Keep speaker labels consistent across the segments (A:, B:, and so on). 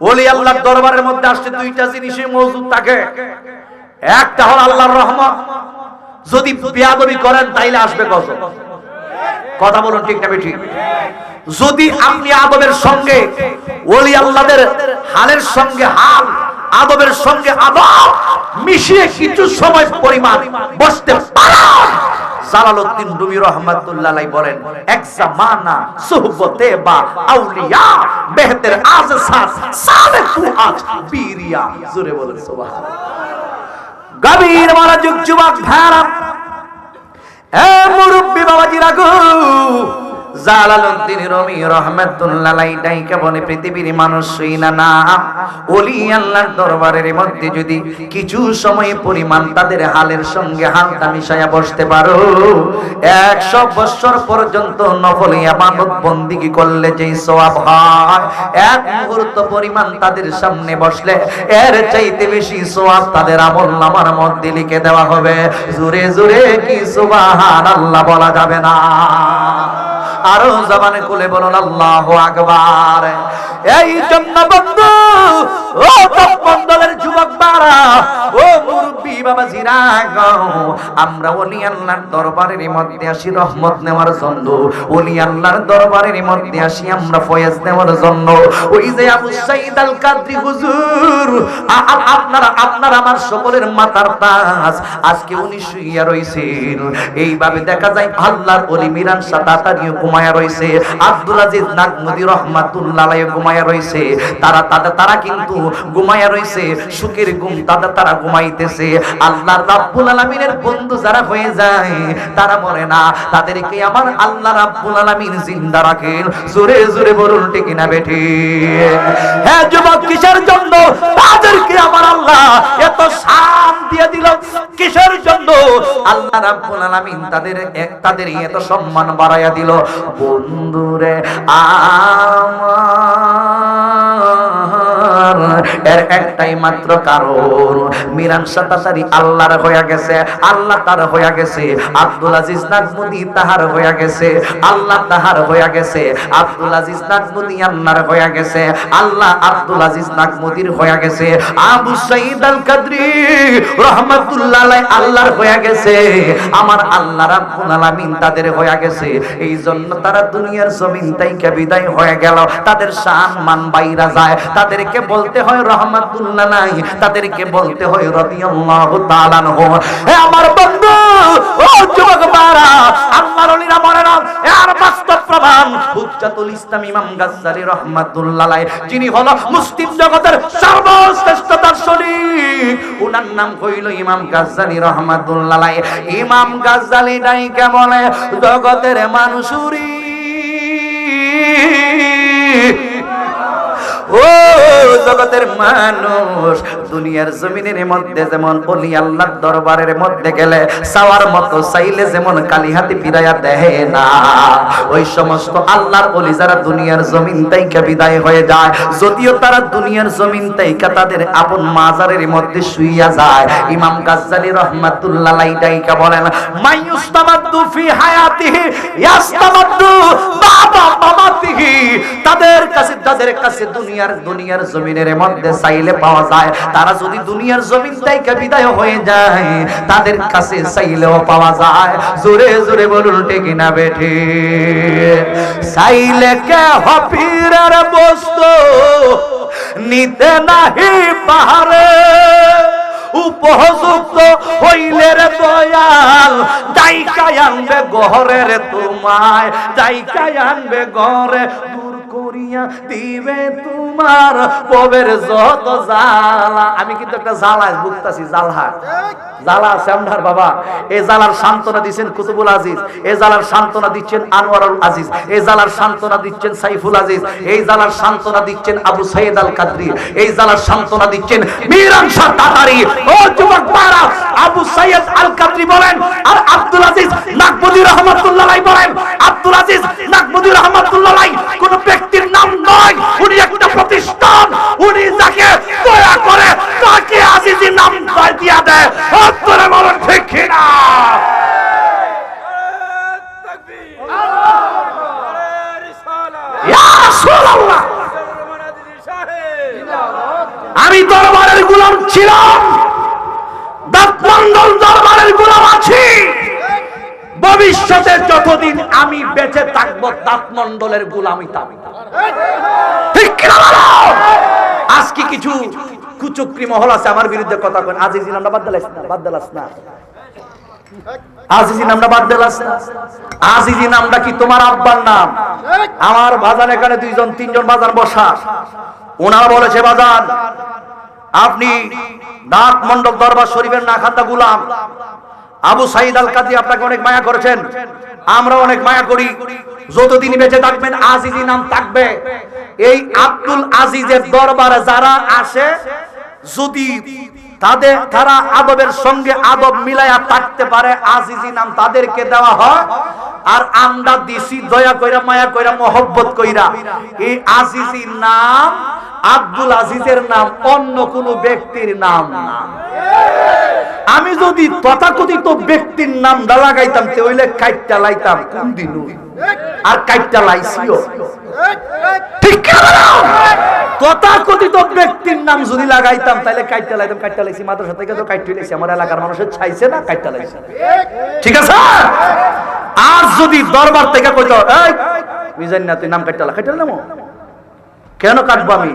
A: ওলি আল্লাহর দরবারের মধ্যে আসছে, দুইটা জিনিসই মজুদ থাকে। একটা হল আল্লাহর রহমত। যদি বেয়াদবি করেন, তাইলে আসবে গজব। কথা বলুন ঠিক না ঠিক যদি আপনি আদবের সঙ্গে, ওলি আল্লাহদের হালের সঙ্গে হাল, আদবের সঙ্গে আদব মিশিয়ে কিছু সময় পরিমাণ বসতে পারেন জালালউদ্দিন রুমি রহমাতুল্লাহ বলেন, এক জামানা সুহবতে বা আউলিয়া বেহতের আজ সাথ সালে তু আজ বিরিয়া। জোরে বলেন, সুবহানাল্লাহ। গভীর যুগ যুবক ধারা এ মুরব্বী বাবাজিরা গো কিছু সময় তাদের হালের বন্দিগি করলে যেই সওয়াব হয়, এক মুহূর্ত পরিমাণ তাদের সামনে বসলে এর চাইতে বেশি সওয়াব তাদের আমল নামার মধ্যে লিখে দেওয়া হবে। জোরে জোরে কি বলা যাবে না। আরও জবানে কোলে বলুন আল্লাহ আকবার। এই জন্য বন্ধু ও মন্ডলের যুবক মুরব্বী বাবা আমরা আল্লাহর দরবারের মধ্যে আসি রহমত নেওয়ার জন্য। আল্লাহর দরবারের মধ্যে আসি, আমরা ফয়েজ নেওয়ার জন্য। ওই যে আবু আল কাদরি হুজুর আপনারা আপনারা আমার সকলের তাজ আজকে উনি শুইয়া রইছেন। এইভাবে দেখা যায় আল্লাহর ওলি মিরান সাতাতারিও ঘুমায়া রইছে। আব্দুল আজিজ নাগমুদি রহমাতুল্লাহ ঘুমায়া রইছে। তারা, তাদের, তারা কিন্তু ঘুমায়া রইছে। সুখের ঘুম তাদের, তারা ঘুমাইতেছে। আল্লাহর রাব্বুল আলামিনের বন্ধু যারা হয়ে যায়, তারা মরে না, তাদেরকে আমার আল্লাহ রাব্বুল আলামিন জিন্দা রাখেন। জোরে জোরে বলুন, ঠিক না বেঠি? হ্যাঁ যুবক, কিসের জন্য? তাদেরকে আমার আল্লাহ এত শান দিয়ে দিল, কিসের জন্য? আল্লাহ রাব্বুল আলামিন তাদের এক তাদের এত সম্মান বাড়াইয়া দিল। বন্ধুরে, আমার এর একটাই মাত্র কারণ। মিরান সাতাসারি আল্লাহর হইয়া গেছে, আল্লাহ তার হইয়া গেছে, আব্দুল আজিজ তাহার হইয়া গেছে, আল্লাহ তাহার হইয়া গেছে, আব্দুল আজিজ আল্লাহর হইয়া গেছে, আল্লাহ আব্দুল আজিজ হইয়া গেছে, আবু সাইদ আল কাদরি রহমাতুল্লাহ আল্লাহর হইয়া গেছে, আমার আল্লাহ রাব্বুল আলামিন তাদের হইয়া গেছে এই জন্য তারা দুনিয়ার জমিন থেকে বিদায় হয়ে গেল, তাদের সম্মান বাইরা যায়, তাদেরকে বলতে হয় রহমাতুল্লাহ নাই। তাদেরকে বলতে হয় রাদিয়াল্লাহু তাআলা আনহু। হে আমার বন্ধু, ও যুবক বারা আল্লাহর ওলিরা মরে না এর বাস্তব প্রমাণ। হুজ্জাতুল ইসলাম ইমাম গাজ্জালি রাহমাতুল্লাহ আলাইহি, যিনি হলো মুসলিম জগতের সর্বশ্রেষ্ঠ দার্শনিক। ওনার নাম হইল ইমাম গাজ্জালি রাহমাতুল্লাহ আলাইহি। ইমাম গাজ্জালি ডাইকে বলে, জগতের মানুষুরি ও জগতের মানুষ, দুনিয়ার জমিনের মধ্যে যেমন অলি আল্লাহর দরবারের মধ্যে গেলে সাওয়ার মতো চাইলে যেমন কালি হাতি ফিরাইয়া দেহে না। ওই সমস্ত আল্লাহর অলি যারা দুনিয়ার জমিন তাইকা বিদায় হয়ে যায়, যদিও তারা দুনিয়ার জমিন তাইকা তাদের আপন মাজারের মধ্যে শুইয়া যায়। ইমাম গাজ্জালি রহমাতুল্লাহ লাইটাইকা বলেন মাইয়ুস্তামাদ্দু ফি হায়াতিহি, ইয়াস্তামাদ্দু বাবা মামাতিহি। তাদের কাছে তাদের কাছে দুনিয়ার দুনিয়ার জমিনের মধ্যে চাইলে পাওয়া যায়। তারা যদি দুনিয়ার জমিন থেকে বিদায় হয়ে যায়, তাদের কাছে চাইলেও পাওয়া যায়। জোরে জোরে বলুন, ঠিক না বেঠি? চাইলে কে হপিরের বস্তু নিতে নাহি পাহাড়ে? উপযুক্ত হইলে রে দয়াল দাইকায় আনবে গহরের তোমায় দাইকায় আনবে গহরে করিয়া দিবে তোমার পবের যত জ্বালা। আমি কিন্তু একটা জ্বালা ভুগতাছি জালহা জ্বালা আছে বাবা। এই জ্বালার সান্ত্বনা দিচ্ছেন কুতুবুল আজিজ। এই জ্বালার সান্ত্বনা দিচ্ছেন আনোয়ারুল আজিজ। এই জ্বালার সান্ত্বনা দিচ্ছেন সাইফুল আজিজ। এই জ্বালার সান্ত্বনা দিচ্ছেন আবু সৈয়দ আল কাদরি এই জ্বালার সান্ত্বনা দিচ্ছেন মিরান শাহ তাতারি। ও যুবক পারা আবু সৈয়দ আল কাদরি বলেন, আর আব্দুল আজিজ নাকবুদি রহমাতুল্লাহ বলেন আব্দুল আজিজ নাকবুদি রহমাতুল্লাহ কোন ব্যক্তির নাম নয় উনি একটা প্রতিষ্ঠান উনি যাকে দয়া করে তাকে আজিজি নাম দিয়া দেয়। অন্তরে বলেন ঠিক কিনা? ইয়া আমি দরবারের গোলাম ছিলাম। দাঁতমন্ডল দরবারের গোলাম ভবিষ্যতে যতদিন আমি বেঁচে থাকব দাঁতমন্ডলের গোলামি আজকে কিছু কুচক্রি মহল আছে, আমার বিরুদ্ধে কথা কেন আজিজি, নামটা বাদ দিলাস না, বাদ দিলাস না। আজিজি, নামটা বাদ দিলাস না। কি তোমার আব্বার নাম? আমার বাজান এখানে দুইজন, তিনজন বাজান বসা। ওনারা বলেছে বাজান আপনি দাঁত মন্ডল দরবার শরীফের না খাতা গুলাম। আবু সাইদ আল কাদি আপনাকে অনেক মায়া করেছেন। আমরা অনেক মায়া করি। যতদিন বেঁচে থাকবেন আজিজি নাম থাকবে। এই আব্দুল আজিজের দরবারে যারা আসে, যদি তাদের, তারা আদবের সঙ্গে আদব মিলায়া থাকতে পারে আজিজি নাম তাদেরকে দেওয়া হয়। আর আমরা দিছি দয়া কইরা, মায়া কইরা, মহব্বত কইরা। এই আজিজি নাম, আব্দুল আজিজের নাম অন্য কোন ব্যক্তির নাম না। আমি যদি তথাকথিত ব্যক্তির নাম দা লাগাইতাম তাহলে কাইটটা লাইতাম। কোন দিন আর কাইটটা লাইছিও? ঠিক? তথাকথিত ব্যক্তির নাম যদি লাগাইতাম তাহলে কাইটটা লাইতাম, কাইটটা লাইছি। মাদ্রাসা থেকে তো কাইটটা লাইছি, আমার এলাকার মানুষের চাইছে না, কাইটটা লাইছে। ঠিক আছে? আর যদি দরবার থেকে কইতো, এই, মিজান না, তুই নাম কাইটটা লা নামো। কেন কাটবো আমি?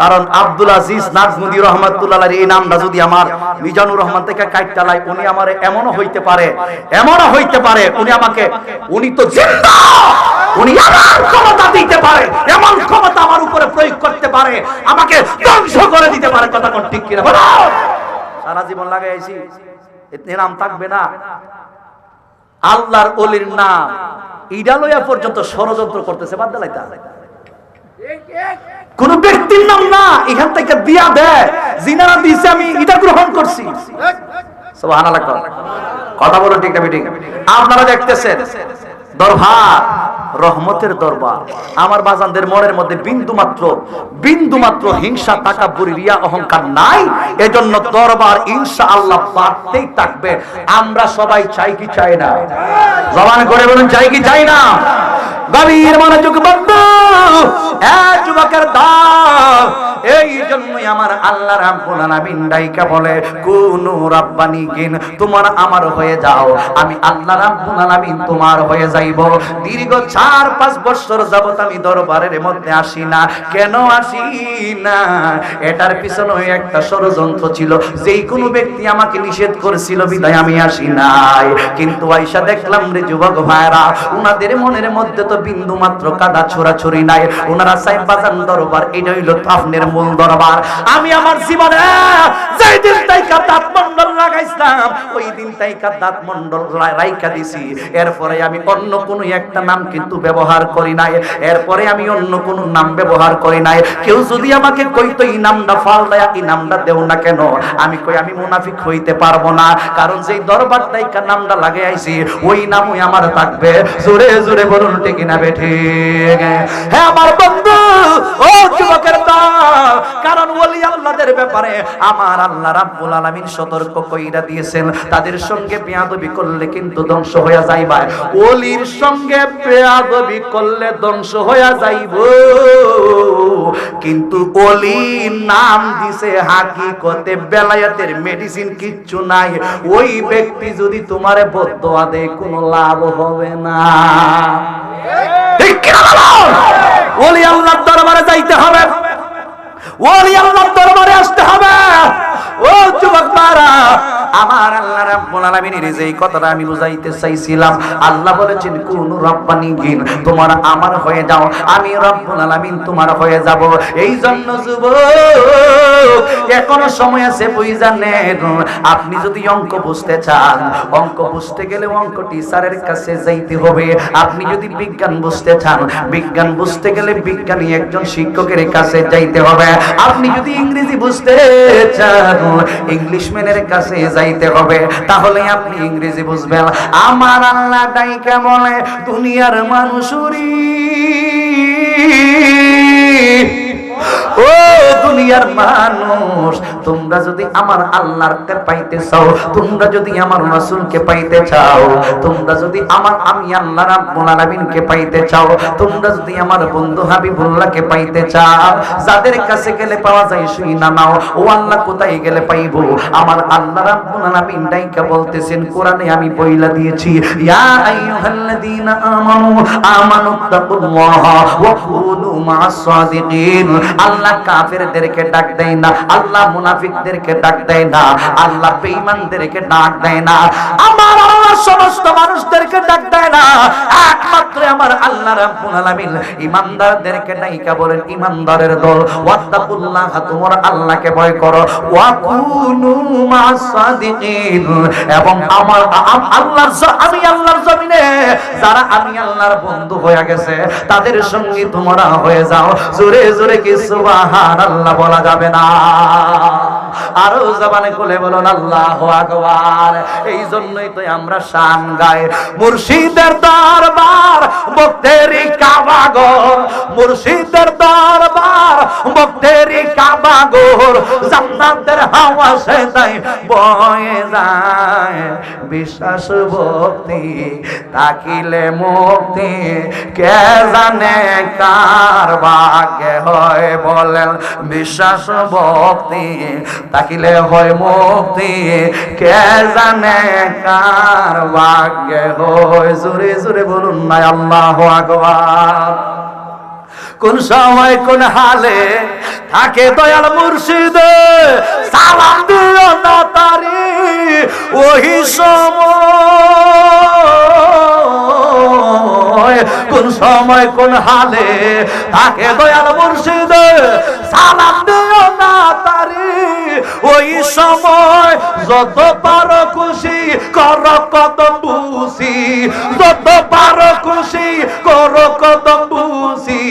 A: কারণ আব্দুল আজিজ নাজমুদি রহমাতুল্লাহ এই নামটা যদি আমার মিজানুর রহমান থেকে কাইট চালাই উনি আমার এমনও হইতে পারে, এমনও হইতে পারে, উনি আমাকে, উনি তো জিন্দা! উনি আমার ক্ষমতা দিতে পারে, এমন ক্ষমতা আমার উপরে প্রয়োগ করতে পারে, আমাকে ধ্বংস করে দিতে পারে, কথা কোন ঠিক কিনা? বলো! সারা জীবন লাগাইছি, এতে নাম থাকবে না। আল্লাহর অলির নাম ইডা লইয়া পর্যন্ত ষড়যন্ত্র করতেছে, বাদ দিলাইতা কোন ব্যক্তির নাম না, এখান থেকে দিয়া দেয়। জিনারা দিয়েছে, আমি এটা গ্রহণ করছি। কথা বলো ঠিক না ঠিক আপনারা দেখতেছেন। দরবার, রহমতের দরবার। আমার বাজানদের মনের মধ্যে বিন্দু মাত্র বিন্দু মাত্র হিংসা টাকা রিয়া, অহংকার নাই। এজন্য দরবার ইনশা আল্লাহ বাড়তেই থাকবে। আমরা সবাই চাই কি চাই না? জবান করে বলুন, চাই কি চাই না? গভীর মনোযোগ বন্ধু। এ যুবকের দল এই জন্যই আমার আল্লাহ রাব্বুল বলে, কুনু রাব্বানি কিন তোমার আমার হয়ে যাও, আমি আল্লাহ রাব্বুল তোমার হয়ে যাইব। দীর্ঘ চার পাঁচ বছর যাবত আমি দরবারের মধ্যে আসি না। কেন আসি না? এটার পিছনে একটা ষড়যন্ত্র ছিল। যেই কোনো ব্যক্তি আমাকে নিষেধ করেছিল, বিদায় আমি আসি নাই। কিন্তু আইসা দেখলাম রে যুবক ভাইরা, উনাদের মনের মধ্যে তো বিন্দু মাত্র কাদা ছোড়াছড়ি নাই। ওনারা সাহেব বাজান দরবার এটা হইল তাফনের মূল দরবার আমি আমার জীবনে যেই দিন তাইকা দাঁত মন্ডল লাগাইছিলাম, ওই দিন তাইকা দাঁত মন্ডল রাইকা দিছি। এরপরে আমি অন্য কোনো একটা নাম কিন্তু ব্যবহার করি নাই। এরপরে আমি অন্য কোনো নাম ব্যবহার করি নাই। কেউ যদি আমাকে কইতো, এই নামটা ফাল দেয়া, এই নামটা দেও না কেন? আমি কই, আমি মুনাফিক হইতে পারব না। কারণ যেই দরবার তাইকা নামটা লাগে আইছি, ওই নামই আমার থাকবে। জোরে জোরে বলুন, ঠিক না বেঠে হ্যাঁ আমার বন্ধু, ও যুবকের দল কারণ ওলি আল্লাহদের ব্যাপারে আমার আল্লাহ রাব্বুল আলামিন সতর্ক কইরা দিয়েছেন। তাদের সঙ্গে বেয়াদবি করলে কিন্তু ধ্বংস হয়ে যাইবা ওলির সঙ্গে বেয়াদবি করলে ধ্বংস হয়ে যাইব। কিন্তু ওলি নাম দিছে হাকিকতে বেলায়েতের মেডিসিন কিচ্ছু নাই। ওই ব্যক্তি যদি তোমারে বদদোয়া দেয়, কোনো লাভ হবে না। ঠিক? ওলি আল্লাহর দরবারে যাইতে হবে। ওলি আল্লাহর দরবারে আসতে হবে। ও যুবক মারা, আমার আল্লাহ রাব্বুল আলামিনের কথাটা আমি বুঝাইতে চাইছিলাম, আল্লাহ বলেছেন রব্বানি গিন, তোমার আমার হয়ে যাও, আমি আলামিন তোমার হয়ে যাব। এই জন্য যুবক, এখনও সময় আছে আপনি যদি অঙ্ক বুঝতে চান, অঙ্ক বুঝতে গেলে অঙ্ক টিচারের কাছে যাইতে হবে। আপনি যদি বিজ্ঞান বুঝতে চান, বিজ্ঞান বুঝতে গেলে বিজ্ঞানী একজন শিক্ষকের কাছে যাইতে হবে। আপনি যদি ইংরেজি বুঝতে চান ইংলিশ ম্যানের কাছে যাইতে হবে। তাহলে আপনি ইংরেজি বুঝবেন। আমার আল্লাহ ডাইকা বলে দুনিয়ার মানুষুরি ও দুনিয়ার মানুষ, তোমরা যদি আমার আল্লাহকে পাইতে চাও, তোমরা যদি আমার রাসূলকে পাইতে চাও, তোমরা যদি আমার আমি আল্লাহ রাব্বুল আলামিনকে পাইতে চাও, তোমরা যদি আমার বন্ধু হাবিবুল্লাহকে পাইতে চাও, যাদের কাছে গেলে পাওয়া যায় শুই না নাও, ও আল্লাহ কোথায় গেলে পাইবো? আমার আল্লাহ রাব্বুল আলামিন ডাইকা বলতেছেন, কোরআনে আমি বইলা দিয়েছি, ইয়া আইয়ুহাল্লাযীনা আমানু আমানু তাকুল্লাহা ওয়া কুনু মা'আস সাদিকিন আল্লাহ কাফেরদেরকে ডাক দেয় না, আল্লাহ মুনাফিকদেরকে ডাক দেয় না, আল্লাহ বেঈমানদেরকে ডাক দেয় না, আমার আল্লাহ সমস্ত মানুষদেরকে ডাক দেয় না, একমাত্র আমার আল্লাহ রাব্বুল আলামিন ইমানদারদেরকে ডাইকা বলেন ইমানদারের দল, ওয়াত্তাকুল্লাহ, তোমার আল্লাহকে ভয় করো ওয়া কুনু মা'আস সাদিকিন, এবং আমার আল্লাহর আমি আল্লাহর জমিনে যারা আমি আল্লাহর বন্ধু হয়ে গেছে, তাদের সঙ্গে তোমরা হয়ে যাও। জোরে জোরে কি সুবহানাল্লাহ বলা যাবে না? আরও জবানে কোলে বলুন, আল্লাহু আকবার। এই জন্যই তো আমরা শান গাই। মুর্শিদের দরবার ভক্তেরি কাবাগর মুর্শিদের দরবার ভক্তেরি কাবাগর জান্নাতের হাওয়া সে তাই বয়ে যায়। বিশ্বাস ভক্তি তাকিলে মুক্তি, কে জানে কার ভাগ্যে? হয় বলেন, বিশ্বাস ভক্তি তাকিলে হয় মুক্তি। কে জানে কার ভাগ্যে হয়? জোরে জোরে বলুন না আল্লাহ আকবার। কোন সময়, কোন হালে থাকে দয়াল মুর্শিদ, সালাম দিও না তারি, ওই সময়। কোন সময় কোন হালে তাকে দয়াল মুর্শিদ সালাম দিও না তারি। ওই সময় যত পারো খুশি কর কদম বুঝি। যত পারো খুশি কর কদম বুঝি।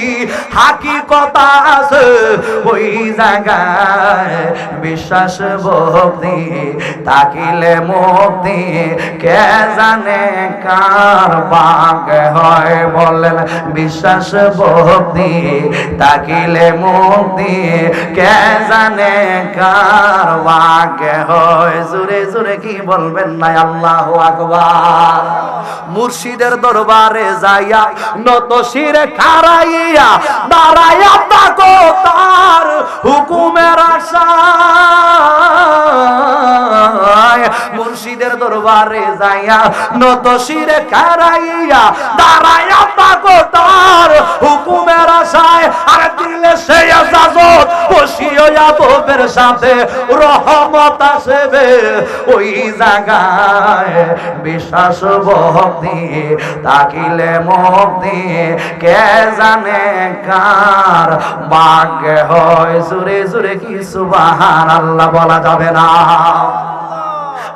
A: হাকি কথা আছে ওই জায়গায়। বিশ্বাস, ভক্তি তাকিলে মুক্তি, কে জানে কার বাগ হয় বলেন। বিশ্বাস, ভক্তি তাকিলে মুক্তি, কে জানে কার বাগ হয়। জোরে জোরে কি বলবেন না? আল্লাহ আকবার। মুর্শিদের দরবারে যাইয়া নত শিরে খারাইয়া দাঁড়াইয়া তাকো তার হুকুমের আশায় মুর্শিদের দরবারে যাইয়া নত শিরে খারাইয়া দাঁড়াইয়া তাকো তার হুকুমের আশায় আর দিলে সে আজাজত বসিও যাদবের সাথে রহমত আসবে। ওই জায়গায় বিশ্বাস ভক্তি তাকিলে মুক্তি, কে জানে কার ভাগ্য হয়। জুরে জুরে কি সুবাহান আল্লাহ বলা যাবে না।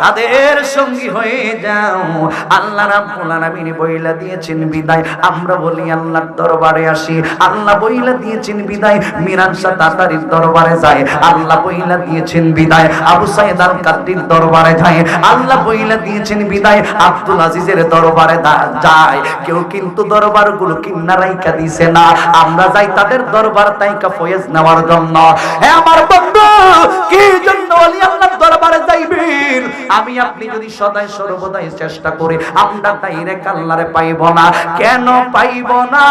A: তাদের সঙ্গী হয়ে যাও। আল্লাহ রাব্বুল আলামিন বইলা দিয়েছেন বিদায়। আমরা বলি আল্লাহর দরবারে আসি। আল্লাহ বইলা দিয়েছেন বিদায়। মিরান শাহ তাতারির দরবারে যায়। আল্লাহ বইলা দিয়েছেন বিদায়। আবু সাইদ আল কাদ্রির দরবারে যায়। আল্লাহ বইলা দিয়েছেন বিদায়। আব্দুল আজিজের দরবারে যায়। কেউ কিন্তু দরবারগুলো কিন্না রাইকা দিছে না। আমরা যাই তাদের দরবার তাইকা ফয়েজ নেওয়ার জন্য। আমার বন্ধু, কি জন্য আমি আপনি যদি সর্বদাই চেষ্টা আমরা পাইব না। কেন পাইব না?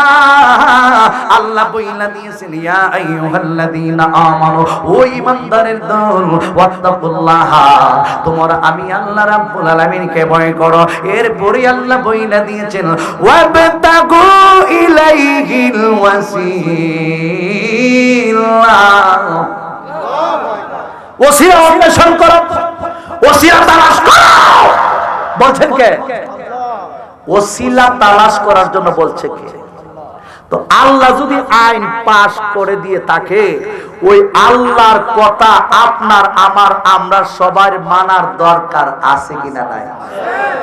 A: আল্লাহ বইলা দিয়েছেন, ইয়া আইয়ুহাল্লাযীনা আমানু, ও দল, ওয়াত্তাকুল্লাহ। তোমরা আমি আল্লাহ রাব্বুল আলামিনকে ভয় করো। এরপরে আল্লাহ বইলা দিয়েছেন, ওয়াবতাগু ইলাইহিল ওয়াসিলা ওসিলা অন্বেষণ করো। তালাশ করো। বলছেন কে? ওসিলা তালাশ করার জন্য বলছে কে?
B: তো আল্লাহ যদি আইন পাশ করে দিয়ে থাকে, ওই আল্লাহর কথা আপনার, আমার, আমরা সবার মানার দরকার আছে কিনা নাই?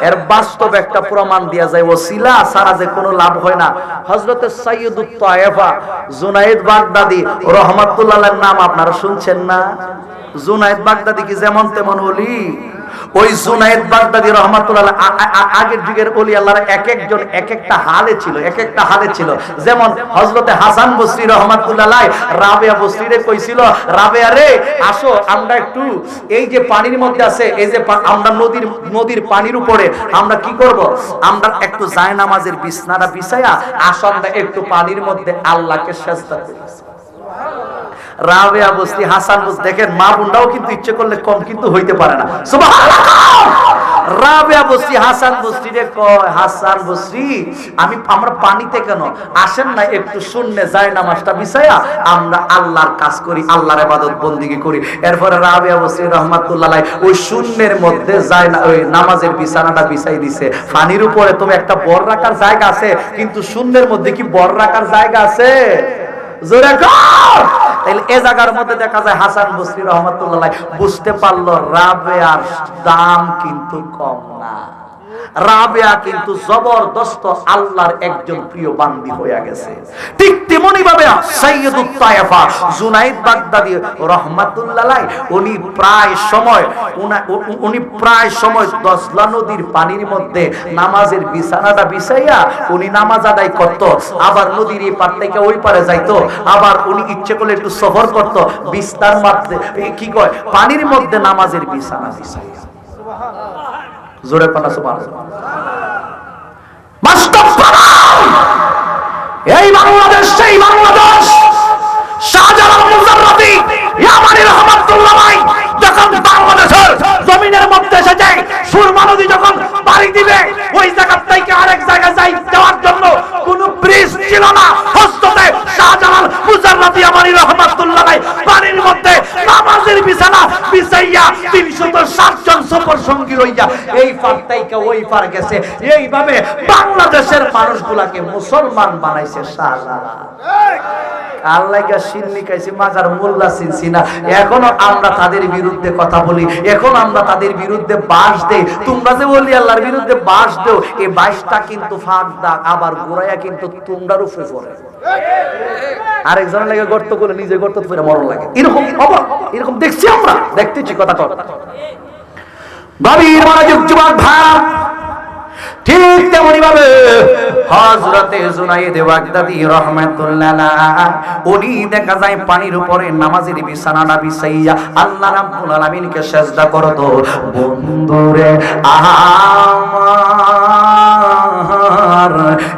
B: এর বাস্তব একটা প্রমাণ দেয়া যায়, ওসিলা সারা যে কোনো লাভ হয় না। হজরতের সৈয়দ তায়েফা জুনাইদ বাগদাদি, রহমাতুল্লাহ নাম আপনারা শুনছেন না? জুনাইদ বাগদাদি কি যেমন তেমন ওলি? ওই জুনাইদ বাগদাদি রহমাতুল্লাহ আগের যুগের ওলি আল্লাহর এক একজন এক একটা হালে ছিল এক একটা হালে ছিল। যেমন হজরতে হাসান বসরি রহমাতুল্লাহ রাবেয়া বসরি রে কইছিল, রাবেয়া রে, আসো, আমরা একটু এই যে পানির মধ্যে আছে, এই যে আমরা নদীর নদীর পানির উপরে, আমরা কি করব? আমরা একটু জায়নামাজের বিছনাটা বিছায়া আসো, আমরা একটু পানির মধ্যে আল্লাহকে সেজদা করি। রাবেয়া বসরি হাসান বস দেখেন, মা বোনরাও কিন্তু ইচ্ছে করলে কম কিন্তু হইতে পারে না। রাবেয়া বসরি হাসান বসরি রে কয়, হাসান বসরি আমি আমরা পানিতে কেন? আসেন না, একটু যায় আমরা আল্লাহর কাজ করি, আল্লাহর করি। এরপরে রাবেয়া বসরি রহমাতুল্লাহ ওই শূন্যের মধ্যে যায় না, ওই নামাজের বিছানাটা বিছাই দিছে। পানির উপরে তুমি একটা বর রাখার জায়গা আছে, কিন্তু শূন্যের মধ্যে কি বর রাখার জায়গা আছে? জোরে কর! তাইলে এ জায়গার মধ্যে দেখা যায় হাসান বসরি রহমতুল্লাহ বুঝতে পারল রাবে আর দাম কিন্তু কম না। রাবেয়া কিন্তু জবরদস্ত আল্লাহর একজন প্রিয় বান্দি হয়ে গেছে। ঠিক তেমনি ভাবে সৈয়দুত তায়েফা জুনাইদ বাগদাদি রহমাতুল্লাহ উনি প্রায় সময়, উনা- প্রায় সময় দশলা নদীর পানির মধ্যে নামাজের বিছানাটা বিছাইয়া উনি নামাজ আদায় করত, আবার নদীর এই পার থেকে ওই পারে যাইতো, আবার উনি ইচ্ছে করলে একটু সফর করত, বিস্তার মধ্যে কি কয়, পানির মধ্যে নামাজের বিছানা বিছাইয়া। জোরে পানা সুপার এই বাংলাদেশ সেই বাংলাদেশ! যখন জমিনের মধ্যে যায়, সুরমা যখন পাড়ি দিবে, ওই জায়গা থেকে আরেক জায়গা যাই যাওয়ার জন্য কোন ব্রিজ ছিল না হস্ততে শাহজালাল মুজাররদি ইয়ামানি রহমাতুল্লাহ আলাইহি পানির মধ্যে নামাজের বিছানা বিছাইয়া 360 জন সফর সঙ্গী রইয়া এই পার ওই পার গেছে। এইভাবে বাংলাদেশের মানুষগুলাকে মুসলমান বানাইছে শাহজালাল আল্লাহকে সিন্নি খাইছি মাজার মোল্লা চিনছি না। এখনও আমরা তাদের বিরুদ্ধে কথা বলি, এখন আমরা তাদের বিরুদ্ধে বাস দেই। তোমরা যে বলি আল্লাহর বিরুদ্ধে বাস দেও এই বাসটা কিন্তু ফাঁক দাগ, আবার গোড়াইয়া কিন্তু তোমরার উপরে পড়ে। আরেকজনের লাগে গর্ত করে নিজে গর্ত করে মরণ লাগে। এরকম এরকম দেখছি আমরা। দেখতেছি, কথা কর গভীর মনোযোগ, যুবক ভাব ঠিক তেমনি ভাবে হযরতে জুনাইদ বাগদাদি রহমাতুল্লাহ উনি দেখা যায় পানির উপরে নামাজের বিছানাটা বিছাইয়া আল্লাহ রাব্বুল আলামিনকে সেজদা করত। বন্ধুরে, আমার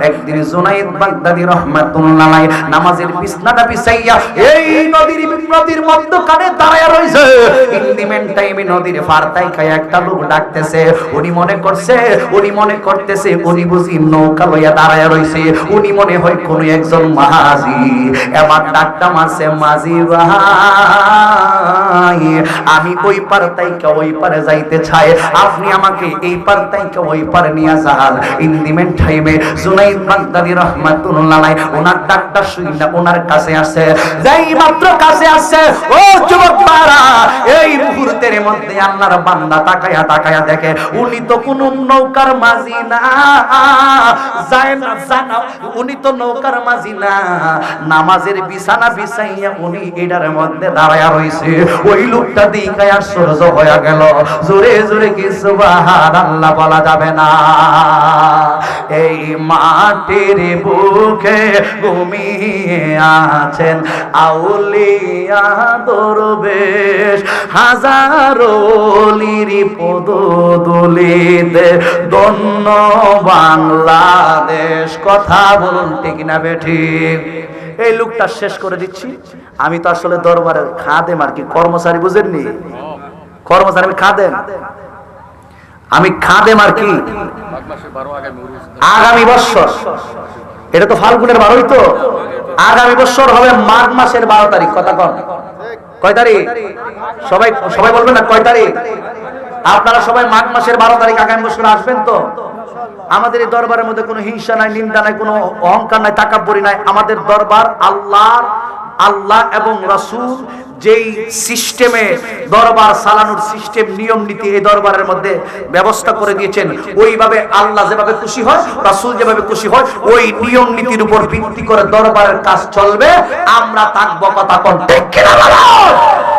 B: একদিন জুনাইদ বাগদাদি রাহমাতুল্লাহ নামাজের বিছানাটা বিছাইয়া এই নদীর নদীর মধ্যখানে দাঁড়ায় রইছে। ইন্দিমেন টাইমে নদীর ফারতাই খায় একটা লোক ডাকতেছে। উনি মনে করছে, উনি মনে করতেছে, উনি বুঝি নৌকা লইয়া দাঁড়ায় রইছে। উনি মনে হয় কোন একজন মাঝি এবার ডাকটা মারছে মাঝি ভাই, আমি ওই পার তাইকা ওই পারে যাইতে চাই। আপনি আমাকে এই পার তাইকা ওই পারে নিয়ে যান। ইন্দিমেন টাইমে জুনাইদ বাগদাদি রহমাতুল্লাহ আলাইহি ওনার ডাকটা শুই না, ওনার কাছে আসে যাই মাত্র কাছে আসে ও যুবক মারা এই মুহূর্তের মধ্যে আল্লাহর বান্দা তাকায়া তাকায়া দেখে, উনি তো কোন নৌকার মাঝি না। যায় না জানা উনি তো নৌকার মাঝি না। নামাজের বিছানা বিছাইয়া উনি এটার মধ্যে দাঁড়ায়া রইছে। ওই লোকটা দিকায় আশ্চর্য হয়ে গেল। জোরে জোরে কি সুবহানাল্লাহ বলা যাবে না? এই মাটির বুকে ঘুমিয়ে আছেন আউলিয়া দরবেশ। হাজারো লিরি পদ দলিতে দন্য বাংলাদেশ। কথা বলুন, ঠিক না বেঠি? এই লোকটা শেষ করে দিচ্ছি। আমি তো আসলে দরবারের খাদেম আর কি, কর্মচারী বুঝেননি? কর্মচারী খাদেম। আমি খাদেম আর কি? আগামী বছর এটা তো ফাল্গুনের বারোই তো। আগামী বছর হবে মাঘ মাসের বারো তারিখ, কথা কন। কয় তারিখ? সবাই সবাই বলবেন না কয় তারিখ? আপনারা সবাই মাঘ মাসের বারো তারিখ আগামী বছর আসবেন তো? আমাদের এই দরবারের মধ্যে কোনো হিংসা নাই, নিন্দা নাই, কোনো অহংকার নাই, তাকাব্বরি নাই। আমাদের দরবার আল্লাহর আল্লাহ এবং রাসূল যেই সিস্টেমে দরবার সালানোর সিস্টেম, নিয়ম নীতি এই দরবারের মধ্যে ব্যবস্থা করে দিয়েছেন, ওইভাবে আল্লাহ যেভাবে খুশি হয়, রাসুল যেভাবে খুশি হয়, ওই নিয়ম নীতির উপর ভিত্তি করে দরবারের কাজ চলবে আমরা থাকব কথা কন?